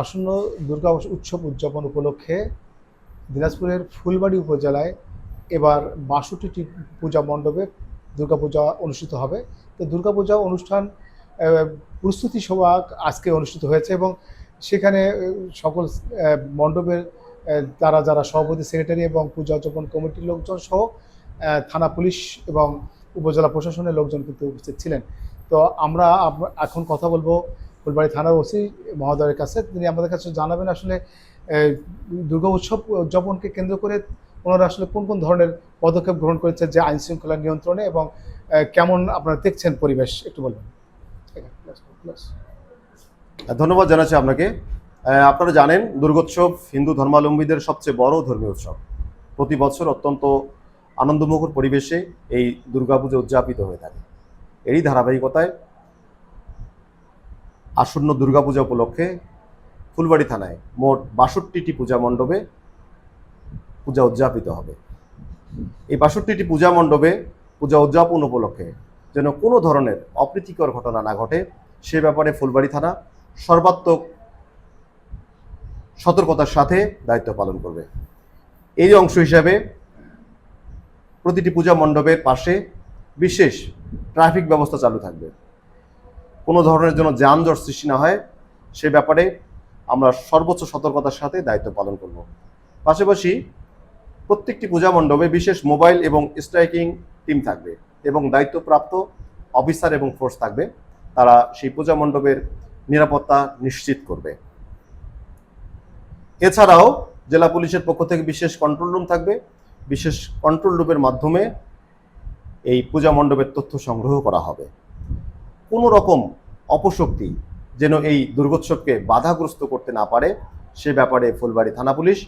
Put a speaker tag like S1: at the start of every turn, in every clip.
S1: আসন্ন দুর্গা উৎসব উদযাপন উপলক্ষে দিনাজপুরের ফুলবাড়ি উপজেলায় এবার বাষট্টিটি পূজা মণ্ডপে দুর্গাপূজা অনুষ্ঠিত হবে। তো দুর্গাপূজা অনুষ্ঠান প্রস্তুতি সভা আজকে অনুষ্ঠিত হয়েছে এবং সেখানে সকল মণ্ডপের তারা যারা সভাপতি, সেক্রেটারি এবং পূজা উদযাপন কমিটির লোকজন সহ থানা পুলিশ এবং উপজেলা প্রশাসনের লোকজন কিন্তু উপস্থিত ছিলেন। তো আমরা এখন কথা বলব ফুলবাড়ি থানার ওসি মহোদয়ের কাছে, তিনি আমাদের কাছে জানাবেন আসলে দুর্গা উৎসব উদযাপনকে কেন্দ্র করে ওনারা আসলে কোন কোন ধরনের পদক্ষেপ গ্রহণ করেছে, যে আইন শৃঙ্খলা নিয়ন্ত্রণে এবং কেমন আপনারা দেখছেন পরিবেশ, একটু বলবেন।
S2: ধন্যবাদ জানাচ্ছি আপনাকে। আপনারা জানেন, দুর্গোৎসব হিন্দু ধর্মাবলম্বীদের সবচেয়ে বড় ধর্মীয় উৎসব। প্রতি বছর অত্যন্ত আনন্দমুখর পরিবেশে এই দুর্গাপুজো উদযাপিত হয়ে থাকে। এরই ধারাবাহিকতায় আসন্ন দুর্গাপূজা উপলক্ষে ফুলবাড়ি থানায় মোট বাষট্টিটি পূজা মণ্ডপে পূজা উদযাপিত হবে। এই বাষট্টিটি পূজা মণ্ডপে পূজা উদযাপন উপলক্ষে যেন কোনো ধরনের অপ্রীতিকর ঘটনা না ঘটে, সে ব্যাপারে ফুলবাড়ি থানা সর্বাত্মক সতর্কতার সাথে দায়িত্ব পালন করবে। এই অংশ হিসাবে প্রতিটি পূজা মণ্ডপের পাশে বিশেষ ট্রাফিক ব্যবস্থা চালু থাকবে। কোনো ধরনের জন্য যানজট সৃষ্টি না হয়, সে ব্যাপারে আমরা সর্বোচ্চ সতর্কতার সাথে দায়িত্ব পালন করব। পাশাপাশি প্রত্যেকটি পূজা মণ্ডপে বিশেষ মোবাইল এবং স্ট্রাইকিং টিম থাকবে এবং দায়িত্বপ্রাপ্ত অফিসার এবং ফোর্স থাকবে। তারা সেই পূজা মণ্ডপের নিরাপত্তা নিশ্চিত করবে। এছাড়াও জেলা পুলিশের পক্ষ থেকে বিশেষ কন্ট্রোল রুম থাকবে। বিশেষ কন্ট্রোল রুমের মাধ্যমে এই পূজা মণ্ডপের তথ্য সংগ্রহ করা হবে। কোনো রকম অপশক্তি যেন এই দুর্গোৎসবকে বাধাগ্রস্ত করতে না পারে, সে ব্যাপারে ফুলবাড়ি থানা পুলিশ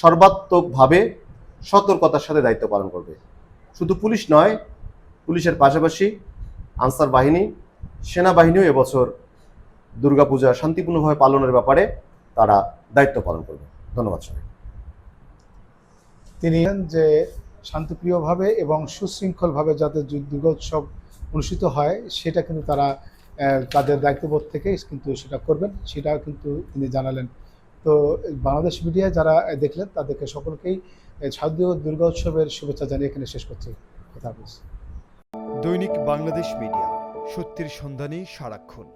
S2: সর্বাত্মকভাবে সতর্কতার সাথে দায়িত্ব পালন করবে। শুধু পুলিশ নয়, পুলিশের পাশাপাশি আনসার বাহিনী, সেনাবাহিনীও এবছর দুর্গাপূজা শান্তিপূর্ণভাবে পালনের ব্যাপারে তারা দায়িত্ব পালন করবে। ধন্যবাদ সবাই
S1: তিনি যে শান্তিপ্রিয়ভাবে এবং সুশৃঙ্খলভাবে যাতে দুর্গোৎসব অনুষ্ঠিত হয়, সেটা কিন্তু তারা তাদের দায়িত্ববোধ থেকে কিন্তু সেটা করবেন সেটা কিন্তু তিনি জানালেন। তো বাংলাদেশ মিডিয়া যারা দেখলেন, তাদেরকে সকলকেই শারদীয় দুর্গা উৎসবের শুভেচ্ছা জানিয়ে এখানে শেষ করছি। কথা বলছি
S3: দৈনিক বাংলাদেশ মিডিয়া, সত্যির সন্ধানে সারাক্ষণ।